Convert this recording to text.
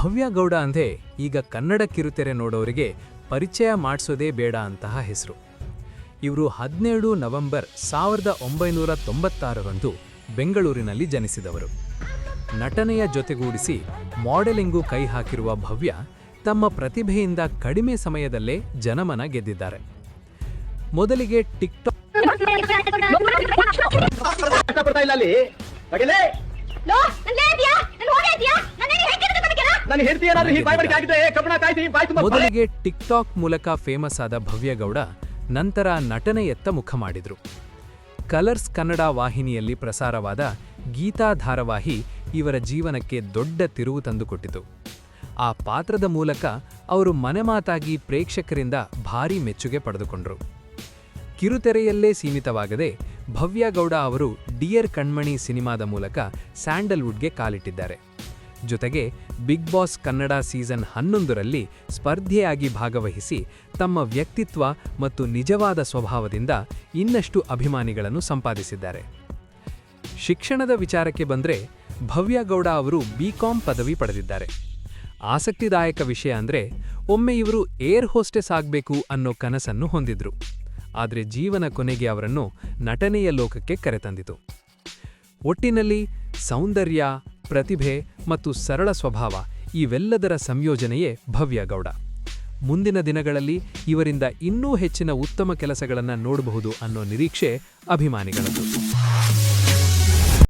ಭವ್ಯ ಗೌಡ ಅಂದೆ ಈಗ ಕನ್ನಡ ಕಿರುತೆರೆ ನೋಡೋರಿಗೆ ಪರಿಚಯ ಮಾಡಿಸೋದೇ ಬೇಡ ಅಂತಹ ಹೆಸರು. ಇವರು ಹದಿನೇಳು ನವೆಂಬರ್ ಸಾವಿರದ ಒಂಬೈನೂರ ತೊಂಬತ್ತಾರರಂದು ಬೆಂಗಳೂರಿನಲ್ಲಿ ಜನಿಸಿದವರು. ನಟನೆಯ ಜೊತೆಗೂಡಿಸಿ ಮಾಡೆಲಿಂಗು ಕೈ ಹಾಕಿರುವ ಭವ್ಯ ತಮ್ಮ ಪ್ರತಿಭೆಯಿಂದ ಕಡಿಮೆ ಸಮಯದಲ್ಲೇ ಜನಮನ ಗೆದ್ದಿದ್ದಾರೆ. ಮೊದಲಿಗೆ ಟಿಕ್ಟಾಕ್ ನಾನು ಹೆಂಡತಿ ಏನಾದ್ರು ಹೀಗೆ ಬಾಯ್ ಬಡಿಕೆ ಆಗಿದ್ರೆ ಕಬ್ಬಣ ಕಾಯ್ತಿ ಬಾಯ್ ತುಂಬ ಮೊದಲಿಗೆ ಟಿಕ್ಟಾಕ್ ಮೂಲಕ ಫೇಮಸ್ ಆದ ಭವ್ಯಗೌಡ ನಂತರ ನಟನೆಯತ್ತ ಮುಖ ಮಾಡಿದ್ರು. ಕಲರ್ಸ್ ಕನ್ನಡ ವಾಹಿನಿಯಲ್ಲಿ ಪ್ರಸಾರವಾದ ಗೀತಾ ಧಾರಾವಾಹಿ ಇವರ ಜೀವನಕ್ಕೆ ದೊಡ್ಡ ತಿರುವು ತಂದುಕೊಟ್ಟಿತು ಆ ಪಾತ್ರದ ಮೂಲಕ ಅವರು ಮನೆಮಾತಾಗಿ ಪ್ರೇಕ್ಷಕರಿಂದ ಭಾರೀ ಮೆಚ್ಚುಗೆ ಪಡೆದುಕೊಂಡರು. ಕಿರುತೆರೆಯಲ್ಲೇ ಸೀಮಿತವಾಗದೆ ಭವ್ಯಗೌಡ ಅವರು ಡಿಯರ್ ಕಣ್ಮಣಿ ಸಿನಿಮಾದ ಮೂಲಕ ಸ್ಯಾಂಡಲ್ವುಡ್ಗೆ ಕಾಲಿಟ್ಟಿದ್ದಾರೆ. ಜೊತೆಗೆ ಬಿಗ್ ಬಾಸ್ ಕನ್ನಡ ಸೀಸನ್ ಹನ್ನೊಂದರಲ್ಲಿ ಸ್ಪರ್ಧೆಯಾಗಿ ಭಾಗವಹಿಸಿ ತಮ್ಮ ವ್ಯಕ್ತಿತ್ವ ಮತ್ತು ನಿಜವಾದ ಸ್ವಭಾವದಿಂದ ಇನ್ನಷ್ಟು ಅಭಿಮಾನಿಗಳನ್ನು ಸಂಪಾದಿಸಿದ್ದಾರೆ. ಶಿಕ್ಷಣದ ವಿಚಾರಕ್ಕೆ ಬಂದರೆ ಭವ್ಯಗೌಡ ಅವರು ಬಿಕಾಂ ಪದವಿ ಪಡೆದಿದ್ದಾರೆ. ಆಸಕ್ತಿದಾಯಕ ವಿಷಯ ಅಂದರೆ ಒಮ್ಮೆ ಇವರು ಏರ್ ಹೋಸ್ಟೆಸ್ ಆಗಬೇಕು ಅನ್ನೋ ಕನಸನ್ನು ಹೊಂದಿದ್ರು. ಆದರೆ ಜೀವನ ಕೊನೆಗೆ ಅವರನ್ನು ನಟನೆಯ ಲೋಕಕ್ಕೆ ಕರೆತಂದಿತು. ಒಟ್ಟಿನಲ್ಲಿ ಸೌಂದರ್ಯ, ಪ್ರತಿಭೆ ಮತ್ತು ಸರಳ ಸ್ವಭಾವ ಇವೆಲ್ಲದರ ಸಂಯೋಜನೆಯೇ ಭವ್ಯಗೌಡ ಮುಂದಿನ ದಿನಗಳಲ್ಲಿ ಇವರಿಂದ ಇನ್ನೂ ಹೆಚ್ಚಿನ ಉತ್ತಮ ಕೆಲಸಗಳನ್ನು ನೋಡಬಹುದು ಅನ್ನೋ ನಿರೀಕ್ಷೆ ಅಭಿಮಾನಿಗಳದ್ದು.